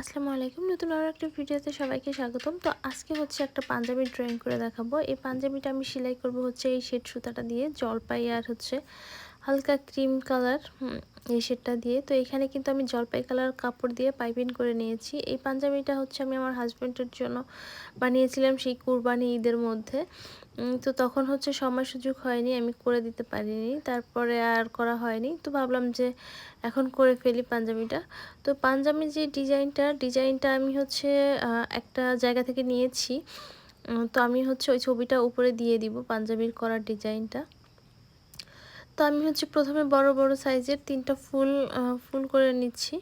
আসসালামু আলাইকুম। নতুন আরও একটা ভিডিওতে সবাইকে স্বাগতম। তো আজকে হচ্ছে একটা পাঞ্জাবি ড্রয়িং করে দেখাবো। এই পাঞ্জাবিটা আমি সেলাই করব হচ্ছে এই শেড সুতাটা দিয়ে, জলপাই আর হচ্ছে হালকা ক্রিম কালার এই শেডটা দিয়ে। তো এখানে কিন্তু আমি জলপাই কালার কাপড় দিয়ে পাইপিং করে নিয়েছি। এই পাঞ্জাবিটা হচ্ছে আমি আমার হাজব্যান্ডের জন্য বানিয়েছিলাম সেই কুরবানি ঈদের মধ্যে। তো তখন হচ্ছে সময় সুযোগ হয়নি, আমি করে দিতে পারিনি। তারপরে আর করা হয়নি। তো ভাবলাম যে এখন করে ফেলি পাঞ্জাবিটা। তো পাঞ্জাবি যে ডিজাইনটা ডিজাইনটা আমি হচ্ছে একটা জায়গা থেকে নিয়েছি। তো আমি হচ্ছে ওই ছবিটা উপরে দিয়ে দিব পাঞ্জাবির করার ডিজাইনটা। তো আমি হচ্ছে প্রথমে বড় বড় সাইজের তিনটা ফুল ফুল করে নিচ্ছি।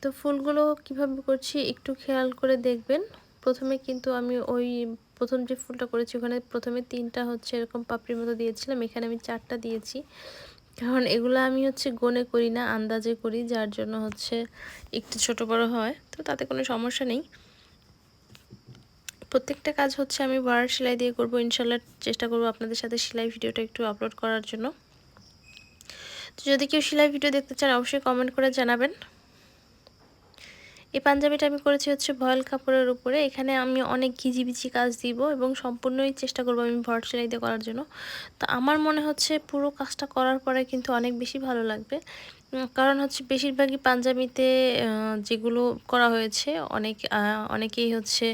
তো ফুলগুলো কীভাবে করছি একটু খেয়াল করে দেখবেন। প্রথমে কিন্তু আমি ওই প্রথম যে ফুলটা করেছি, ওখানে প্রথমে তিনটা হচ্ছে এরকম পাপড়ির মতো দিয়েছিলাম। এখানে আমি চারটা দিয়েছি। কারণ এগুলো আমি হচ্ছে গনে করি না, আন্দাজে করি, যার জন্য হচ্ছে একটু ছোট বড় হয়। তো তাতে কোনো সমস্যা নেই। প্রত্যেকটা কাজ হচ্ছে আমি বার সেলাই দিয়ে করব। ইনশাল্লাহ চেষ্টা করব আপনাদের সাথে সেলাই ভিডিওটা একটু আপলোড করার জন্য। তো যদি কেউ সেলাই ভিডিও দেখতে চান, অবশ্যই কমেন্ট করে জানাবেন। এই পাঞ্জাবিটা আমি করেছি হচ্ছে ভয়েল কাপড়ের উপরে। এখানে আমি অনেক ঘিজিবিচি কাজ দিব এবং সম্পূর্ণই চেষ্টা করব আমি ভর সেলাই দিয়ে করার জন্য। তো আমার মনে হচ্ছে পুরো কাজটা করার পরে কিন্তু অনেক বেশি ভালো লাগবে। কারণ হচ্ছে বেশিরভাগই পাঞ্জাবিতে যেগুলো করা হয়েছে, অনেক অনেকেই হচ্ছে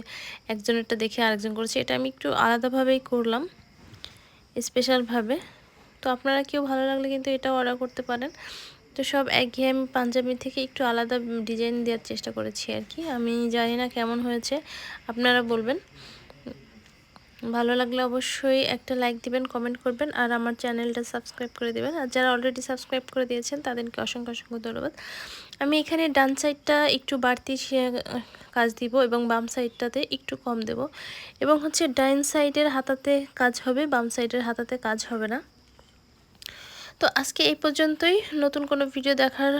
একজনেরটা দেখে আরেকজন করেছে। এটা আমি একটু আলাদাভাবেই করলাম স্পেশালভাবে তো আপনারা কেউ ভালো লাগলে কিন্তু এটা অর্ডার করতে পারেন। তো সব একঘেয়েমি পাঞ্জাবি থেকে একটু আলাদা ডিজাইন দেওয়ার চেষ্টা করেছি আর কি। আমি জানি না কেমন হয়েছে, আপনারা বলবেন। ভালো লাগলে অবশ্যই একটা লাইক দিবেন কমেন্ট করবেন, আর আমার চ্যানেলটা সাবস্ক্রাইব করে দেবেন। আর যারা অলরেডি সাবস্ক্রাইব করে দিয়েছেন, তাদেরকে অসংখ্য অসংখ্য ধন্যবাদ। আমি এখানে ডান সাইডটা একটু বাড়তি কাজ দিব এবং বাম সাইডটাতে একটু কম দেব। এবং হচ্ছে ডাইন সাইডের হাতাতে কাজ হবে, বাম সাইডের হাতাতে কাজ হবে না। তো আজকে এই পর্যন্তই। নতুন কোনো ভিডিও দেখার